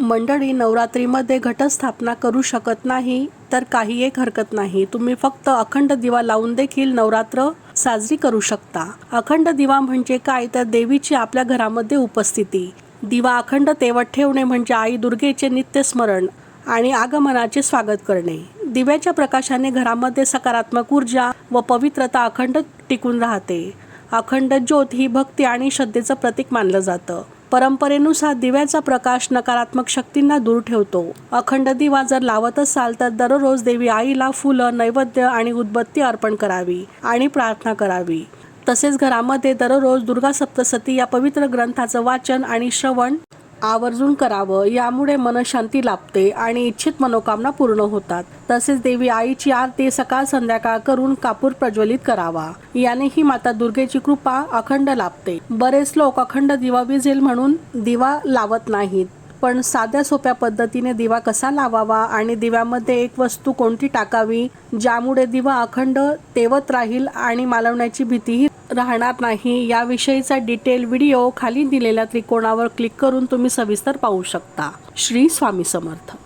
मंडळी नवरात्रीमध्ये घटस्थापना करू शकत नाही तर काही एक हरकत नाही. तुम्ही फक्त अखंड दिवा लावून देखील नवरात्र साजरी करू शकता. अखंड दिवा म्हणजे काय? तर देवीची आपल्या घरामध्ये उपस्थिती. दिवा अखंड तेवत ठेवणे म्हणजे आई दुर्गेचे नित्यस्मरण आणि आगमनाचे स्वागत करणे. दिव्याच्या प्रकाशाने घरामध्ये सकारात्मक ऊर्जा व पवित्रता अखंड टिकून राहते. अखंड ज्योत ही भक्ती आणि श्रद्धेचं प्रतीक मानलं जातं. परंपरेनुसार दिव्याचा प्रकाश नकारात्मक शक्तींना दूर ठेवतो. अखंड दिवा जर लावत असाल तर दररोज देवी आईला फुलं नैवेद्य आणि उदबत्ती अर्पण करावी आणि प्रार्थना करावी. तसेच घरामध्ये दररोज दुर्गा सप्तसती या पवित्र ग्रंथाचं वाचन आणि श्रवण आवर्जून करावं यामुळे मनशांती लाभते आणि इच्छित मनोकामना पूर्ण होतात. तसेच देवी आईची आरती सकाळ संध्याकाळ करून कापूर प्रज्वलित करावा. याने ही माता दुर्गेची कृपा अखंड लाभते. बरेच लोक अखंड दिवा विजेल म्हणून दिवा लावत नाहीत. पण साध्या सोप्या पद्धतीने दिवा कसा लावावा आणि दिव्यामध्ये एक वस्तू कोणती टाकावी ज्यामुळे दिवा अखंड तेवत राहील आणि मालवण्याची भीतीही राहणार नाही. याविषयीचा डिटेल व्हिडिओ खाली दिलेल्या त्रिकोणावर क्लिक करून तुम्ही सविस्तर पाहू शकता. श्री स्वामी समर्थ.